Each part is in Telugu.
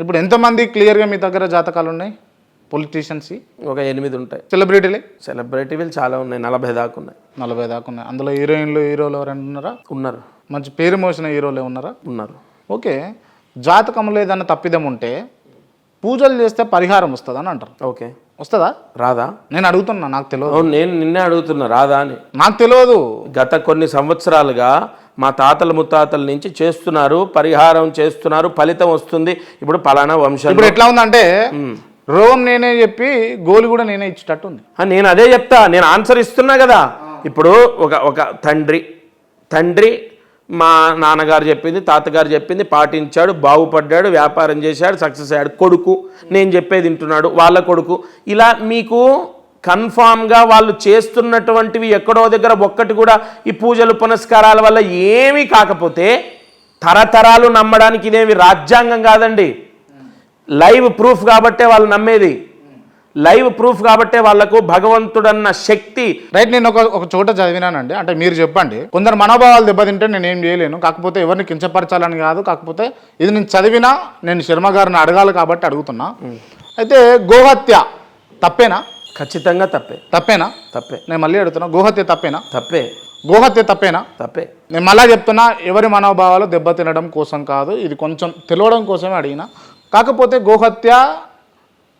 ఇప్పుడు ఎంతమంది క్లియర్గా మీ దగ్గర జాతకాలు ఉన్నాయి? పొలిటీషియన్స్ ఒక ఎనిమిది ఉంటాయి. సెలబ్రిటీలే? సెలబ్రిటీలు చాలా ఉన్నాయి. నలభై దాకా ఉన్నాయి. నలభై దాకా ఉన్నాయి. అందులో హీరోయిన్లు హీరోలు ఎవరైనా ఉన్నారా? ఉన్నారు. మంచి పేరు మోసిన హీరోలు ఉన్నారా? ఉన్నారు. ఓకే. జాతకంలో ఏదైనా తప్పిదం ఉంటే పూజలు చేస్తే పరిహారం వస్తుంది అని అంటారు. ఓకే. వస్తుందా? రాదా? నేను అడుగుతున్నా నాకు తెలియదు. అవును నేను నిన్నే అడుగుతున్నా రాదా అని. నాకు తెలియదు. గత కొన్ని సంవత్సరాలుగా మా తాతల ముత్తాతల నుంచి చేస్తున్నారు పరిహారం చేస్తున్నారు ఫలితం వస్తుంది. ఇప్పుడు పలానా వంశం ఇప్పుడు ఎట్లా ఉందంటే రోగం నేనే చెప్పి గోలి కూడా నేనే ఇచ్చేటట్టు ఉంది నేను అదే చెప్తా నేను ఆన్సర్ ఇస్తున్నా కదా. ఇప్పుడు ఒక ఒక తండ్రి తండ్రి మా నాన్నగారు చెప్పింది తాతగారు చెప్పింది పాటించాడు బాగుపడ్డాడు వ్యాపారం చేశాడు సక్సెస్ అయ్యాడు. కొడుకు నేను చెప్పేది వింటున్నాడు వాళ్ళ కొడుకు. ఇలా మీకు కన్ఫామ్గా వాళ్ళు చేస్తున్నటువంటివి ఎక్కడో దగ్గర ఒక్కటి కూడా ఈ పూజలు పునస్కారాల వల్ల ఏమీ కాకపోతే తరతరాలు నమ్మడానికి ఇదేమి రాజ్యాంగం కాదండి. లైవ్ ప్రూఫ్ కాబట్టే వాళ్ళు నమ్మేది. లైవ్ ప్రూఫ్ కాబట్టే వాళ్ళకు భగవంతుడన్న శక్తి. రైట్ నేను ఒక ఒక చోట చదివినానండి. అంటే మీరు చెప్పండి. కొందరు మనోభావాలు దెబ్బతింటే నేను ఏం చేయలేను. కాకపోతే ఎవరిని కించపరచాలని కాదు. కాకపోతే ఇది నేను చదివినా నేను శర్మ గారిని అడగాలి కాబట్టి అడుగుతున్నా. అయితే గోహత్య తప్పేనా? ఖచ్చితంగా తప్పే. తప్పేనా? తప్పే. నేను మళ్ళీ అడుగుతున్నా. గోహత్య తప్పేనా? తప్పే. గోహత్య తప్పేనా? తప్పే. నేను మళ్ళా చెప్తున్నా ఎవరి మనోభావాలు దెబ్బతినడం కోసం కాదు. ఇది కొంచెం తెలియడం కోసమే అడిగిన. కాకపోతే గోహత్య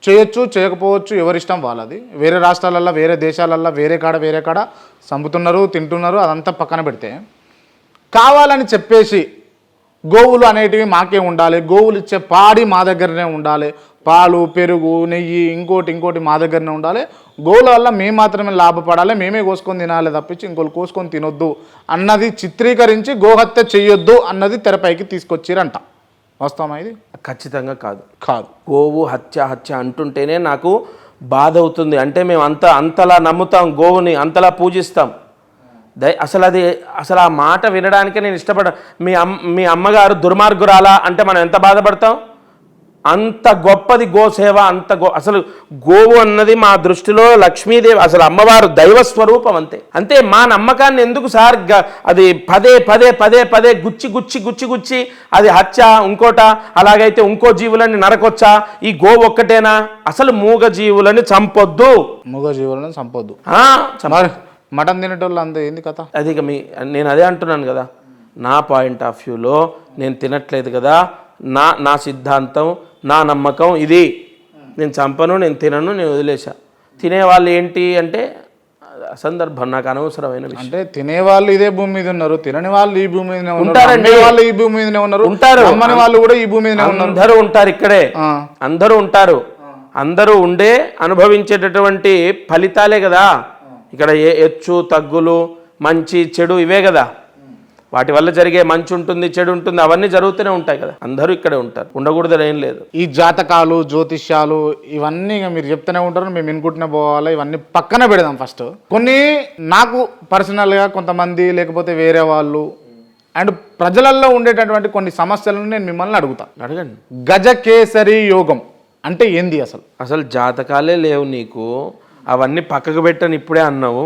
చేయొచ్చు చేయకపోవచ్చు ఎవరిష్టం వాళ్ళది. వేరే రాష్ట్రాలల్లో వేరే దేశాలల్లో వేరే కాడ వేరే కాడ చంపుతున్నారు తింటున్నారు అదంతా పక్కన పెడితే. కావాలని చెప్పేసి గోవులు అనేటివి మాకే ఉండాలి. గోవులు ఇచ్చే పాడి మా దగ్గరనే ఉండాలి. పాలు పెరుగు నెయ్యి ఇంకోటి ఇంకోటి మా దగ్గరనే ఉండాలి. గోవుల వల్ల మేము మాత్రమే లాభపడాలి. మేమే కోసుకొని తినాలి తప్పించి ఇంకోళ్ళు కోసుకొని తినొద్దు అన్నది చిత్రీకరించి గోహత్య చేయొద్దు అన్నది తెరపైకి తీసుకొచ్చిరంట. వాస్తవమా ఇది? ఖచ్చితంగా కాదు. కాదు. గోవు హత్య హత్య అంటుంటేనే నాకు బాధ అవుతుంది అంటే మేము అంత అంతలా నమ్ముతాం గోవుని అంతలా పూజిస్తాం. దయ అసలు అది అసలు ఆ మాట వినడానికే నేను ఇష్టపడ మీ అమ్ మీ అమ్మగారు దుర్మార్గురాలా అంటే మనం ఎంత బాధపడతాం? అంత గొప్పది గోసేవ అంత గో అసలు గోవు అన్నది మా దృష్టిలో లక్ష్మీదేవి అసలు అమ్మవారు దైవ స్వరూపం అంతే. అంతే మా నమ్మకాన్ని ఎందుకు సార్ అది పదే పదే పదే పదే గుచ్చి గుచ్చి గుచ్చి గుచ్చి అది హత్య ఇంకోట అలాగైతే ఇంకో జీవులని నరకొచ్చా? ఈ గోవు ఒక్కటేనా? అసలు మూగ జీవులని చంపొద్దు. మూగ జీవులను చంపొద్దు. మటన్ తినేటోళ్ళు అంత ఏంది కథ? అది ఇక మీ నేను అదే అంటున్నాను కదా. నా పాయింట్ ఆఫ్ వ్యూలో నేను తినట్లేదు కదా నా నా సిద్ధాంతం నా నమ్మకం ఇది. నేను చంపను నేను తినను నేను వదిలేసా తినేవాళ్ళు ఏంటి అంటే సందర్భం నాకు అనవసరమైన విషయం. అంటే తినేవాళ్ళు ఇదే భూమి మీద ఉన్నారు తినని వాళ్ళు ఈ భూమి ఉంటారండి. అమ్మే వాళ్ళు ఈ భూమి మీదనే ఉన్నారు ఉంటారు. అమ్మని వాళ్ళు కూడా ఈ భూమి మీదనే ఉన్నారు. అందరూ ఉంటారు ఇక్కడే. అందరూ ఉంటారు. అందరూ ఉండే అనుభవించేటటువంటి ఫలితాలే కదా. ఇక్కడ ఏ హెచ్చు తగ్గులు మంచి చెడు ఇవే కదా. వాటి వల్ల జరిగే మంచి ఉంటుంది చెడు ఉంటుంది అవన్నీ జరుగుతూనే ఉంటాయి కదా. అందరూ ఇక్కడే ఉంటారు. ఉండకూడదు ఏం లేదు. ఈ జాతకాలు జ్యోతిష్యాలు ఇవన్నీ ఇక మీరు చెప్తూనే ఉంటారు మేము వినుకుంటూనే పోవాలి ఇవన్నీ పక్కన పెడదాం ఫస్ట్ కొన్ని నాకు పర్సనల్గా కొంతమంది లేకపోతే వేరే వాళ్ళు అండ్ ప్రజలలో ఉండేటటువంటి కొన్ని సమస్యలను నేను మిమ్మల్ని అడుగుతా. అడగండి. గజకేసరి యోగం అంటే ఏంది అసలు? అసలు జాతకాలే లేవు నీకు. అవన్నీ పక్కకు పెట్టని ఇప్పుడే అన్నావు?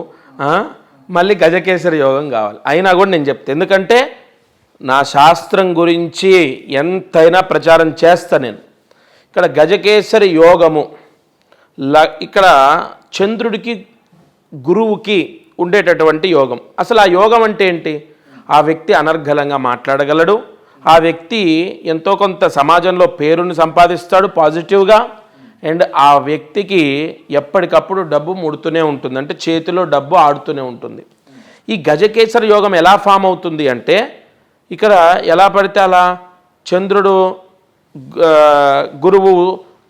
మళ్ళీ గజకేసరి యోగం కావాలి. అయినా కూడా నేను చెప్తాను ఎందుకంటే నా శాస్త్రం గురించి ఎంతైనా ప్రచారం చేస్తా నేను. ఇక్కడ గజకేసరి యోగము ల ఇక్కడ చంద్రుడికి గురువుకి ఉండేటటువంటి యోగం. అసలు ఆ యోగం అంటే ఏంటి? ఆ వ్యక్తి అనర్గళంగా మాట్లాడగలడు ఆ వ్యక్తి ఎంతో కొంత సమాజంలో పేరును సంపాదిస్తాడు పాజిటివ్గా అండ్ ఆ వ్యక్తికి ఎప్పటికప్పుడు డబ్బు ముడుతూనే ఉంటుంది. అంటే చేతిలో డబ్బు ఆడుతూనే ఉంటుంది. ఈ గజకేసర యోగం ఎలా ఫామ్ అవుతుంది అంటే ఇక్కడ ఎలా పడితే అలా చంద్రుడు గురువు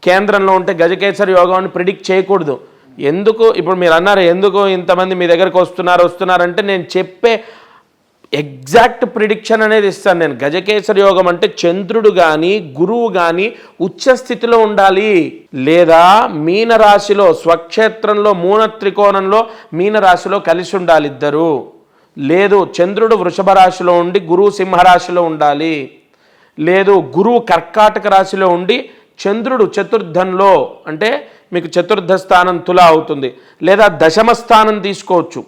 కేంద్రంలో ఉంటే గజకేసరి యోగం అని ప్రిడిక్ట్ చేయకూడదు. ఎందుకు? ఇప్పుడు మీరు అన్నారు ఎందుకు ఇంతమంది మీ దగ్గరకు వస్తున్నారు వస్తున్నారంటే నేను చెప్పే ఎగ్జాక్ట్ ప్రిడిక్షన్ అనేది ఇస్తాను నేను. గజకేసర యోగం అంటే చంద్రుడు కానీ గురువు కానీ ఉచ్చ స్థితిలో ఉండాలి. లేదా మీనరాశిలో స్వక్షేత్రంలో మూన త్రికోణంలో మీనరాశిలో కలిసి ఉండాలి ఇద్దరు లేదు చంద్రుడు వృషభ రాశిలో ఉండి గురువు సింహరాశిలో ఉండాలి. లేదు గురువు కర్కాటక రాశిలో ఉండి చంద్రుడు చతుర్థంలో అంటే మీకు చతుర్థ స్థానం తుల అవుతుంది. లేదా దశమ స్థానం తీసుకోవచ్చు.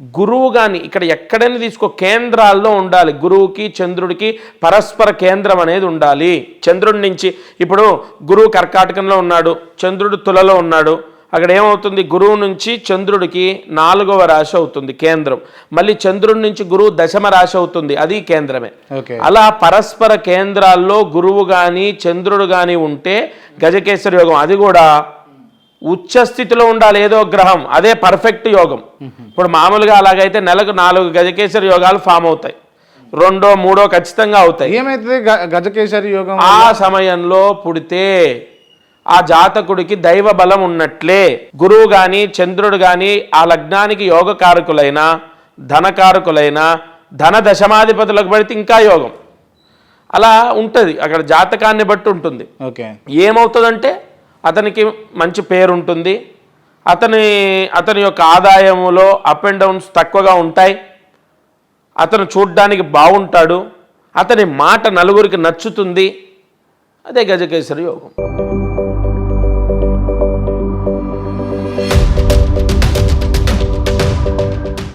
గురువు కానీ ఇక్కడ ఎక్కడైనా తీసుకో కేంద్రాల్లో ఉండాలి. గురువుకి చంద్రుడికి పరస్పర కేంద్రం అనేది ఉండాలి. చంద్రుడి నుంచి ఇప్పుడు గురువు కర్కాటకంలో ఉన్నాడు చంద్రుడు తులలో ఉన్నాడు. అక్కడ ఏమవుతుంది? గురువు నుంచి చంద్రుడికి నాలుగవ రాశి అవుతుంది కేంద్రం. మళ్ళీ చంద్రుడి నుంచి గురువు దశమ రాశి అవుతుంది అది కేంద్రమే. ఓకే. అలా పరస్పర కేంద్రాల్లో గురువు కానీ చంద్రుడు కానీ ఉంటే గజకేసరి యోగం అది కూడా ఉచ్చ స్థితిలో ఉండాలి ఏదో గ్రహం. అదే పర్ఫెక్ట్ యోగం. ఇప్పుడు మామూలుగా అలాగైతే నెలకు నాలుగు గజకేసరి యోగాలు ఫామ్ అవుతాయి. రెండో మూడో ఖచ్చితంగా అవుతాయి. ఏమైతుంది? గ- గజకేసరి యోగం ఆ సమయంలో పుడితే ఆ జాతకుడికి దైవ బలం ఉన్నట్లే గురువు కానీ చంద్రుడు కానీ ఆ లగ్నానికి యోగకారకులైన ధనకారకులైన ధన దశమాధిపతులకు పడితే ఇంకా యోగం. అలా ఉంటుంది. అక్కడ జాతకాన్ని బట్టి ఉంటుంది. ఓకే. ఏమవుతుందంటే అతనికి మంచి పేరు ఉంటుంది అతని అతని యొక్క ఆదాయములో అప్ అండ్ డౌన్స్ తక్కువగా ఉంటాయి. అతను చూడ్డానికి బాగుంటాడు అతని మాట నలుగురికి నచ్చుతుంది. అదే గజకేశ్వరి యోగం.